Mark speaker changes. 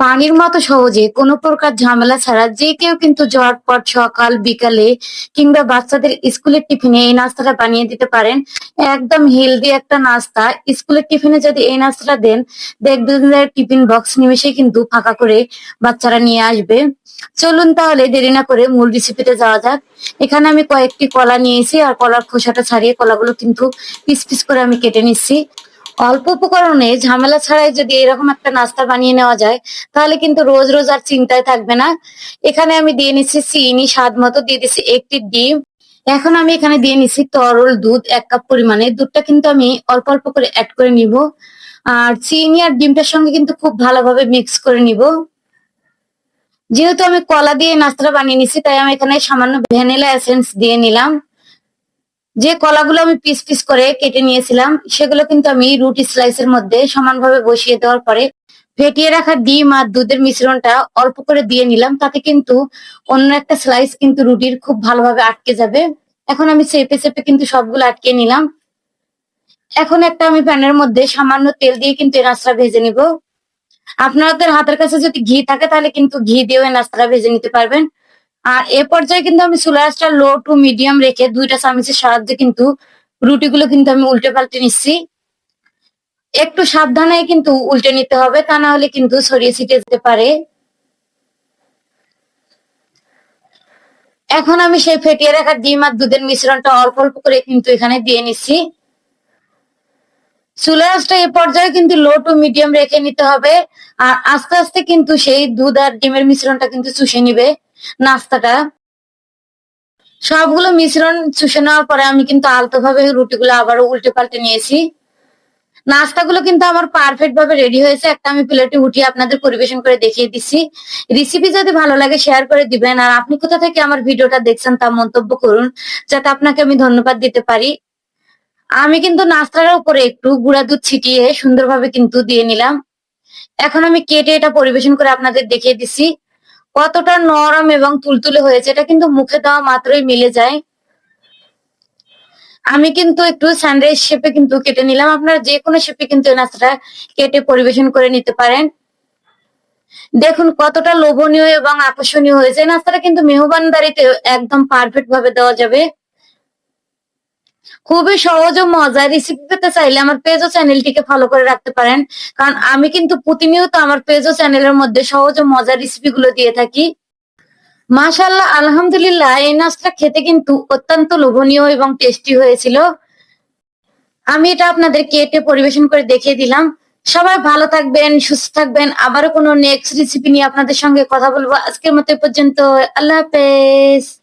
Speaker 1: পানির মতো সহজে কোনো প্রকার ঝামেলা ছাড়া যে কেউ কিন্তু ঝটপট সকাল, বিকালে কিংবা বাচ্চাদের স্কুলের টিফিনে এই নাস্তাটা বানিয়ে দিতে পারেন। একদম হেলদি একটা নাস্তা। স্কুলের টিফিনে যদি এই নাস্তাটা দেন, দেখবেন টিফিন বক্স নিমেষে কিন্তু ফাঁকা করে বাচ্চারা নিয়ে আসবে। চলুন তাহলে দেরি না করে মূল রেসিপিতে যাওয়া যাক। এখানে আমি কয়েকটি কলা নিয়েছি আর কলার খোসাটা ছাড়িয়ে কলাগুলো কিন্তু পিস পিস করে আমি কেটে নিচ্ছি। অল্প উপকরণে ঝামেলা ছাড়াই যদি এরকম একটা নাস্তা বানিয়ে নেওয়া যায়, তাহলে কিন্তু রোজ রোজ আর চিন্তায় থাকবে না। এখানে আমি দিয়ে নিচ্ছি চিনি, স্বাদ মতো দিয়ে দিচ্ছি একটি ডিম। এখন আমি এখানে দিয়ে নিচ্ছি তরল দুধ, এক কাপ পরিমাণে। দুধটা কিন্তু আমি অল্প অল্প করে অ্যাড করে নিব। আর চিনি আর ডিমটার সঙ্গে কিন্তু খুব ভালোভাবে মিক্স করে নিব। যেহেতু আমি কলা দিয়ে নাস্তাটা বানিয়ে নিচ্ছি, তাই আমি এখানে সামান্য ভ্যানিলা এসেন্স দিয়ে নিলাম। যে কলাগুলো আমি পিস পিস করে কেটে নিয়েছিলাম, সেগুলো কিন্তু আমি রুটি স্লাইসের মধ্যে সমানভাবে বসিয়ে দেওয়ার পরে ফেটিয়ে রাখা ডিম আর দুধের মিশ্রণটা অল্প করে দিয়ে নিলাম, তাতে কিন্তু অন্য একটা স্লাইস কিন্তু রুটির খুব ভালোভাবে আটকে যাবে। এখন আমি চেপে চেপে কিন্তু সবগুলো আটকে নিলাম। এখন একটা আমি প্যানের মধ্যে সামান্য তেল দিয়ে কিন্তু এই নাস্তা ভেজে নিব। আপনাদের হাতের কাছে যদি ঘি থাকে তাহলে কিন্তু ঘি দিয়েও এই নাস্তাটা ভেজে নিতে পারবেন। আর এ পর্যায়ে কিন্তু আমি চুলাসটা লো টু মিডিয়াম রেখে দুইটা চামচের সাহায্যে কিন্তু রুটিগুলো কিন্তু আমি উল্টে পাল্টে নিচ্ছি। একটু সাবধানে কিন্তু উল্টে নিতে হবে, তা না হলে কিন্তু ছড়িয়ে ছিটে যেতে পারে। এখন আমি সেই ফেটিয়ে রাখা ডিম আর দুধের মিশ্রণটা অল্প অল্প করে কিন্তু এখানে দিয়ে নিচ্ছি। চুলাসটা এ পর্যায়ে কিন্তু লো টু মিডিয়াম রেখে নিতে হবে, আর আস্তে আস্তে কিন্তু সেই দুধ আর ডিমের মিশ্রণটা কিন্তু চুষে নিবে। নাস্তাটা। সবগুলো মিশ্রণ চুষে নেওয়ার পরে আমি কিন্তু আলতো ভাবে রুটিগুলো আবারও উল্টে পাল্টে নিয়েছি। নাস্তাগুলো কিন্তু আমার পারফেক্ট ভাবে রেডি হয়েছে। একটা আমি প্লেটে উঠিয়ে আপনাদের পরিবেশন করে দেখিয়ে দিচ্ছি। রেসিপি যদি ভালো লাগে, শেয়ার করে দিবেন। আর আপনি কোথা থেকে আমার ভিডিওটা দেখছেন তা মন্তব্য করুন, যাতে আপনাকে আমি ধন্যবাদ দিতে পারি। আমি কিন্তু নাস্তার উপরে একটু গুঁড়া দুধ ছিটিয়ে সুন্দরভাবে কিন্তু দিয়ে নিলাম। এখন আমি কেটে এটা পরিবেশন করে আপনাদের দেখিয়ে দিচ্ছি। কতটা নরম এবং তুলতুলে হয়েছে, এটা কিন্তু মুখে দেওয়া মাত্রই মিলে যায়। আমি কিন্তু একটু স্যান্ডউইচ শেপে কিন্তু কেটে নিলাম। আপনারা যে কোনো শেপে কিন্তু এই নাস্তাটা কেটে পরিবেশন করে নিতে পারেন। দেখুন, কতটা লোভনীয় এবং আকর্ষণীয় হয়েছে। নাস্তাটা কিন্তু মেহমানদারিতে একদম পারফেক্ট ভাবে দেওয়া যাবে। খুবই সহজ ও মজার রেসিপি পেতে চাইলে আমার পেজ ও চ্যানেলটিকে ফলো করে রাখতে পারেন। কারণ আমি কিন্তু প্রতিনিয়ত আমার পেজ ও চ্যানেলের মধ্যে সহজ ও মজার রেসিপি গুলো দিয়ে থাকি। মাশাল্লাহ আলহামদুলিল্লাহ, এই নাচটা খেতে কিন্তু অত্যন্ত লোভনীয় এবং টেস্টি হয়েছিল। আমি এটা আপনাদের কেটে পরিবেশন করে দেখিয়ে দিলাম। সবাই ভালো থাকবেন, সুস্থ থাকবেন। আবারও কোনো নেক্সট রেসিপি নিয়ে আপনাদের সঙ্গে কথা বলব। আজকের মতো পর্যন্ত। আল্লাহ হাফেজ।